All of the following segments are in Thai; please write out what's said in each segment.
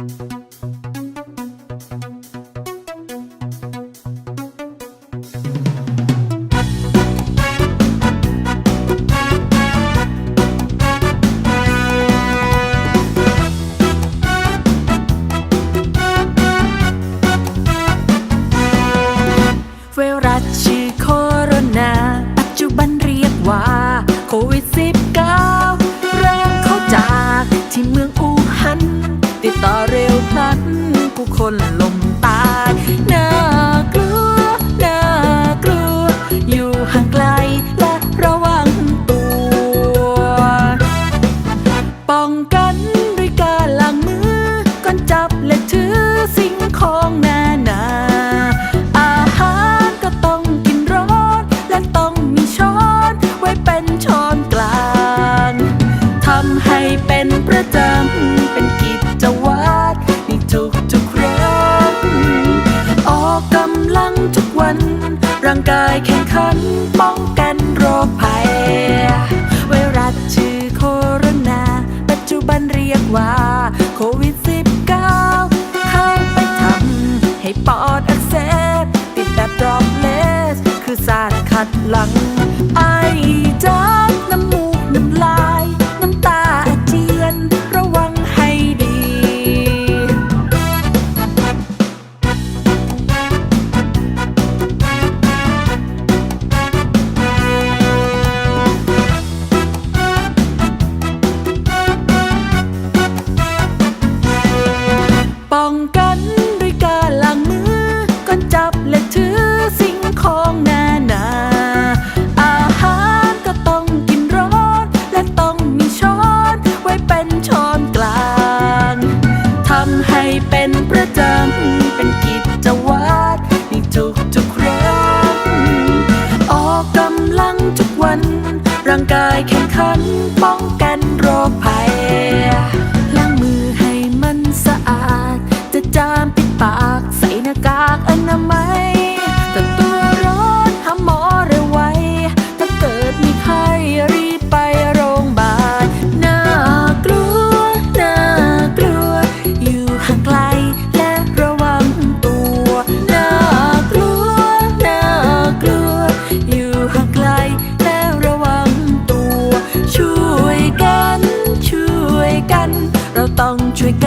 ไวรัสชื่อโคโรนา ปัจจุบันเรียกว่าโควิด -19 คน ขันป้องกันโรคภัย ไวรัสชื่อโคโรนา ปัจจุบันเรียกว่า โควิด -19 เข้าไปทำให้ปอดอักเสบติดแบบดรอปเลส คือสารคัดหลัง ถือสิ่งของนานา อาหารก็ต้องกินร้อน และต้องมีช้อนไว้เป็นช้อนกลางทำให้เป็นประจำเป็นกิจวัตรในทุกทุกครั้งออกกำลังทุกวัน ร่างกายแข็งขันป้องกันโรคภัย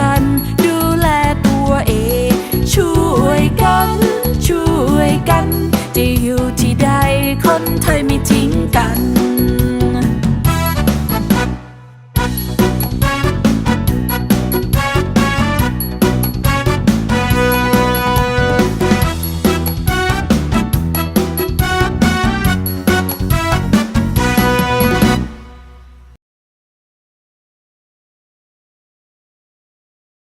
กันดูแลตัวเอง ช่วยกัน ช่วยกัน จะอยู่ที่ใดคนไทยไม่ทิ้งกัน